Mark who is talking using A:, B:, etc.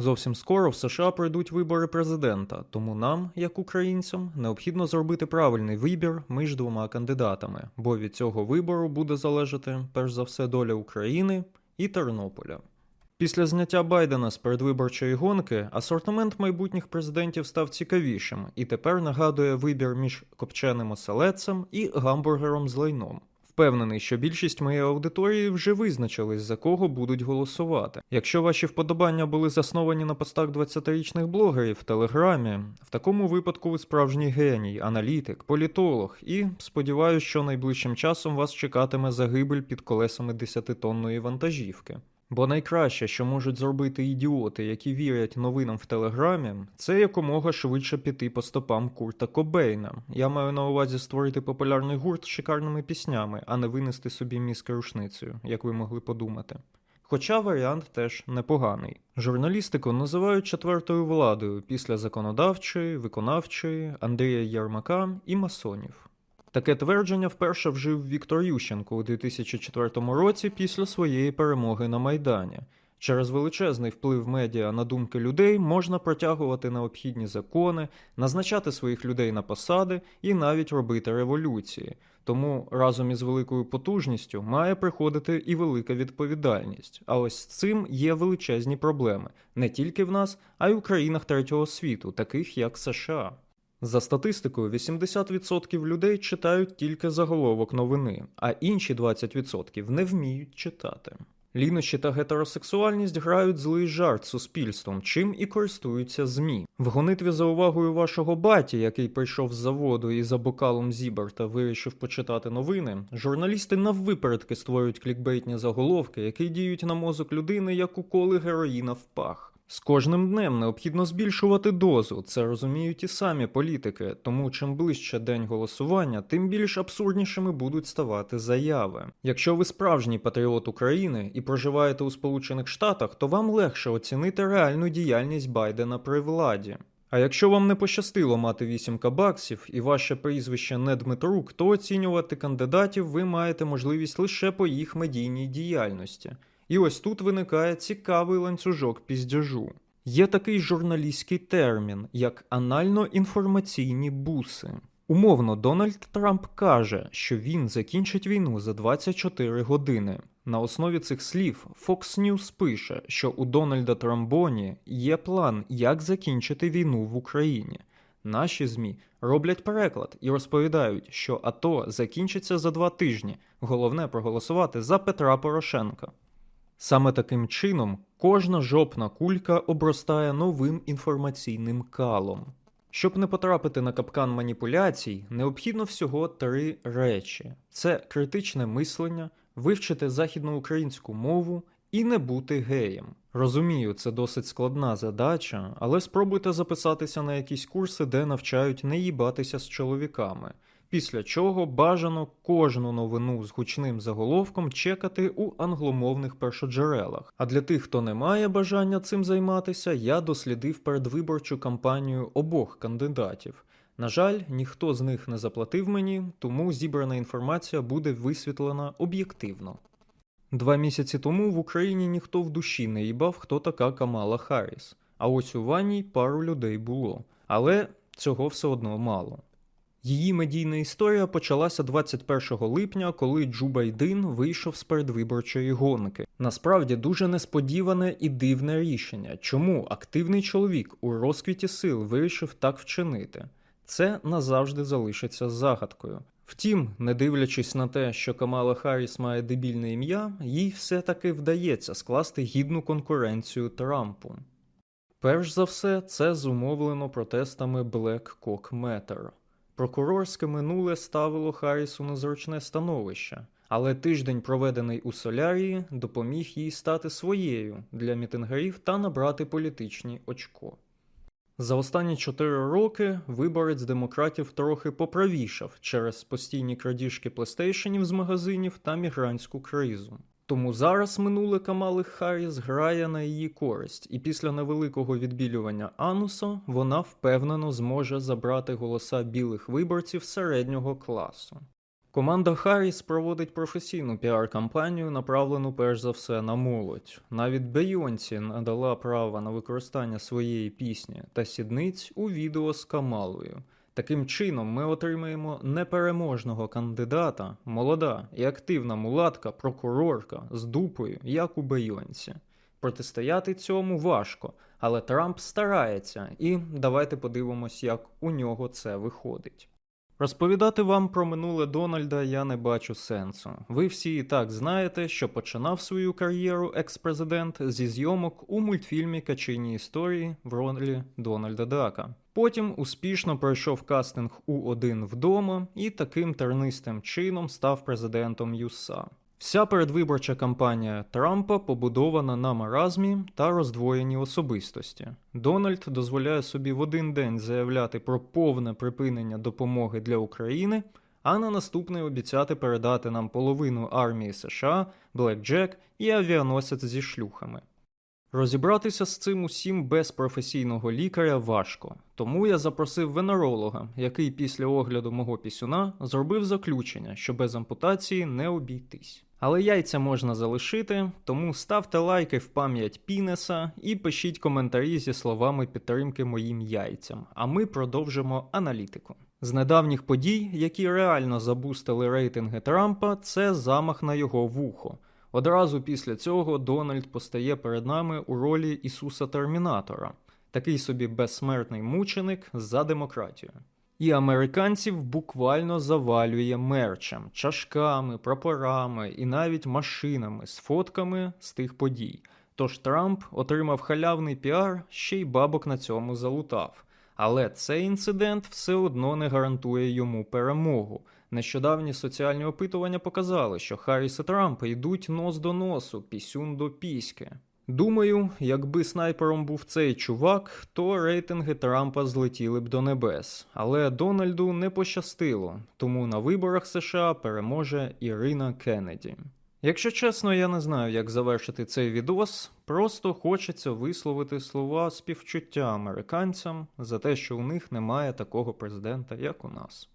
A: Зовсім скоро в США пройдуть вибори президента, тому нам, як українцям, необхідно зробити правильний вибір між двома кандидатами, бо від цього вибору буде залежати перш за все доля України і Тернополя. Після зняття Байдена з передвиборчої гонки асортимент майбутніх президентів став цікавішим і тепер нагадує вибір між копченим оселедцем і гамбургером з лайном. Впевнений, що більшість моєї аудиторії вже визначились, за кого будуть голосувати. Якщо ваші вподобання були засновані на постах 20-річних блогерів в Телеграмі, в такому випадку ви справжній геній, аналітик, політолог, і сподіваюся, що найближчим часом вас чекатиме загибель під колесами 10-тонної вантажівки. Бо найкраще, що можуть зробити ідіоти, які вірять новинам в Телеграмі, це якомога швидше піти по стопам Курта Кобейна. Я маю на увазі створити популярний гурт з шикарними піснями, а не винести собі мізки рушницею, як ви могли подумати. Хоча варіант теж непоганий. Журналістику називають четвертою владою після законодавчої, виконавчої, Андрія Єрмака і масонів. Таке твердження вперше вжив Віктор Ющенко у 2004 році після своєї перемоги на Майдані. Через величезний вплив медіа на думки людей можна протягувати необхідні закони, назначати своїх людей на посади і навіть робити революції. Тому разом із великою потужністю має приходити і велика відповідальність. А ось з цим є величезні проблеми не тільки в нас, а й у країнах третього світу, таких як США. За статистикою, 80% людей читають тільки заголовок новини, а інші 20% не вміють читати. Лінощі та гетеросексуальність грають злий жарт суспільством, чим і користуються ЗМІ. В гонитві за увагою вашого баті, який прийшов з заводу і за бокалом Зіберта вирішив почитати новини, журналісти наввипередки створюють клікбейтні заголовки, які діють на мозок людини як уколи героїна в пах. З кожним днем необхідно збільшувати дозу, це розуміють і самі політики, тому чим ближче день голосування, тим більш абсурднішими будуть ставати заяви. Якщо ви справжній патріот України і проживаєте у Сполучених Штатах, то вам легше оцінити реальну діяльність Байдена при владі. А якщо вам не пощастило мати 8 баксів і ваше прізвище не Дмитрук, то оцінювати кандидатів ви маєте можливість лише по їх медійній діяльності. І ось тут виникає цікавий ланцюжок піздяжу. Є такий журналістський термін, як анально-інформаційні буси. Умовно, Дональд Трамп каже, що він закінчить війну за 24 години. На основі цих слів Fox News пише, що у Дональда Трамбоні є план, як закінчити війну в Україні. Наші ЗМІ роблять переклад і розповідають, що АТО закінчиться за два тижні. Головне проголосувати за Петра Порошенка. Саме таким чином кожна жопна кулька обростає новим інформаційним калом. Щоб не потрапити на капкан маніпуляцій, необхідно всього три речі: це критичне мислення, вивчити західноукраїнську мову і не бути геєм. Розумію, це досить складна задача, але спробуйте записатися на якісь курси, де навчають не їбатися з чоловіками. Після чого бажано кожну новину з гучним заголовком чекати у англомовних першоджерелах. А для тих, хто не має бажання цим займатися, я дослідив передвиборчу кампанію обох кандидатів. На жаль, ніхто з них не заплатив мені, тому зібрана інформація буде висвітлена об'єктивно. Два місяці тому в Україні ніхто в душі не їбав, хто така Камала Харріс. А ось у ванні пару людей було. Але цього все одно мало. Її медійна історія почалася 21 липня, коли Джо Байден вийшов з передвиборчої гонки. Насправді дуже несподіване і дивне рішення, чому активний чоловік у розквіті сил вирішив так вчинити. Це назавжди залишиться загадкою. Втім, не дивлячись на те, що Камала Харріс має дебільне ім'я, їй все-таки вдається скласти гідну конкуренцію Трампу. Перш за все, це зумовлено протестами Black Cock Matter. Прокурорське минуле ставило Харрісу на зручне становище, але тиждень, проведений у солярії, допоміг їй стати своєю для мітингарів та набрати політичні очко. За останні чотири роки виборець демократів трохи поправішав через постійні крадіжки плейстейшенів з магазинів та мігрантську кризу. Тому зараз минуле Камали Харріс грає на її користь, і після невеликого відбілювання ануса вона впевнено зможе забрати голоса білих виборців середнього класу. Команда Харріс проводить професійну піар-кампанію, направлену перш за все на молодь. Навіть Бейонсі надала право на використання своєї пісні та сідниць у відео з Камалою. Таким чином, ми отримаємо непереможного кандидата, молода і активна мулатка, прокурорка з дупою, як у Бейонсі. Протистояти цьому важко, але Трамп старається, і давайте подивимось, як у нього це виходить. Розповідати вам про минуле Дональда я не бачу сенсу. Ви всі і так знаєте, що починав свою кар'єру екс-президент зі зйомок у мультфільмі Качині історії в ролі Дональда Дака. Потім успішно пройшов кастинг у один вдома і таким тернистим чином став президентом ЮСА. Вся передвиборча кампанія Трампа побудована на маразмі та роздвоєнні особистості. Дональд дозволяє собі в один день заявляти про повне припинення допомоги для України, а на наступний обіцяти передати нам половину армії США, Блекджек і авіаносець зі шлюхами. Розібратися з цим усім без професійного лікаря важко, тому я запросив венеролога, який після огляду мого пісюна зробив заключення, що без ампутації не обійтись. Але яйця можна залишити, тому ставте лайки в пам'ять Пінеса і пишіть коментарі зі словами підтримки моїм яйцям, а ми продовжимо аналітику. З недавніх подій, які реально забустили рейтинги Трампа, це замах на його вухо. Одразу після цього Дональд постає перед нами у ролі Ісуса Термінатора, такий собі безсмертний мученик за демократію. І американців буквально завалює мерчем, чашками, прапорами і навіть машинами з фотками з тих подій. Тож Трамп отримав халявний піар, ще й бабок на цьому залутав. Але цей інцидент все одно не гарантує йому перемогу. Нещодавні соціальні опитування показали, що Харріс і Трамп йдуть нос до носу, пісюн до піськи. Думаю, якби снайпером був цей чувак, то рейтинги Трампа злетіли б до небес. Але Дональду не пощастило, тому на виборах США переможе Ірина Кеннеді. Якщо чесно, я не знаю, як завершити цей відос. Просто хочеться висловити слова співчуття американцям за те, що у них немає такого президента, як у нас.